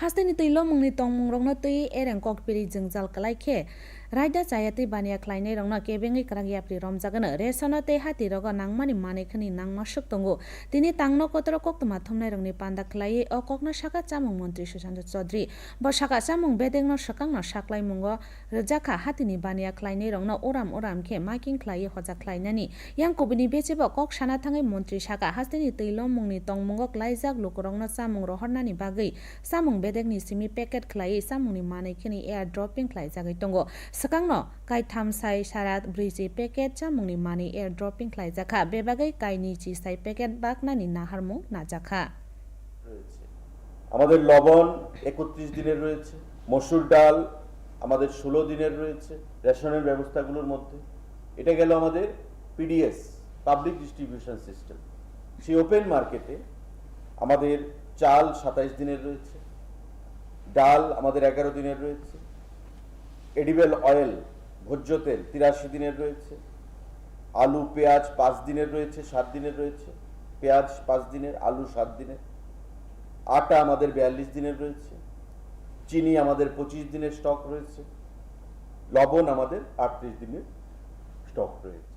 হাস্তেনি তৈল মুংনি তংমুং রংনো তৈ এরেং জাল জংজাল কালাইखे রাইডা চায়াতি বানিয়া খ্লাইনাই রংনা কেবেঙ্গি ক্রাগিয়াপ্রি রমজাগানো রেশনা তে হাতি রগ নাংমানি মানেখানি নাংমা সুক্তঙ্গো তিনি তাংনো কতর কক্তমা থমনাই রংনি পান্ডা খ্লাই অ ককনো সাকা চামুং মন্ত্রী সুশান্ত চৌধুরী ব সাকা চামুং বেদেংনো সাকাংনো সাকলাই মুঙ্গ রজাখা হাতিনি বানিয়া খ্লাইনাই রংনো ওরাম ওরাম খে মাইকিং খ্লাই হজা খ্লাইনানি ইয়াং কবিনি বেচেব কক সানা থাঙै মন্ত্রী সাকা হাস্তেনি তৈল মুংনি তংমুঙ্গ ক্লাইজাক লোকরংনো চামুং রহরনানি bagै samung bedekni simi packet khlai samungni manaikhini air dropping khlai jagai tongo sakangno, kai thamsai sara briji packet samungni mani air dropping khlai jakha bebagai kaini chi sai packet baknani naharmung na jakha. আমাদের লবণ একত্রিশ দিনের রয়েছে। মসুর ডাল আমাদের ষোলো দিনের রয়েছে রেশনের ব্যবস্থাগুলোর মধ্যে। এটা গেল আমাদের পিডিএস পাবলিক ডিস্ট্রিবিউশন সিস্টেম সেই ওপেন মার্কেটে আমাদের চাল সাতাইশ দিনের রয়েছে। ডাল আমাদের এগারো দিনের রয়েছে। এডিবেল অয়েল, ভোজ্য তেল তিরাশি দিনের রয়েছে। আলু, পেঁয়াজ পাঁচ দিনের রয়েছে, সাত দিনের রয়েছে। পেঁয়াজ পাঁচ দিনের, আলু সাত দিনের। আটা আমাদের বিয়াল্লিশ দিনের রয়েছে। চিনি আমাদের পঁচিশ দিনের স্টক রয়েছে। লবণ আমাদের আটত্রিশ দিনের স্টক রয়েছে।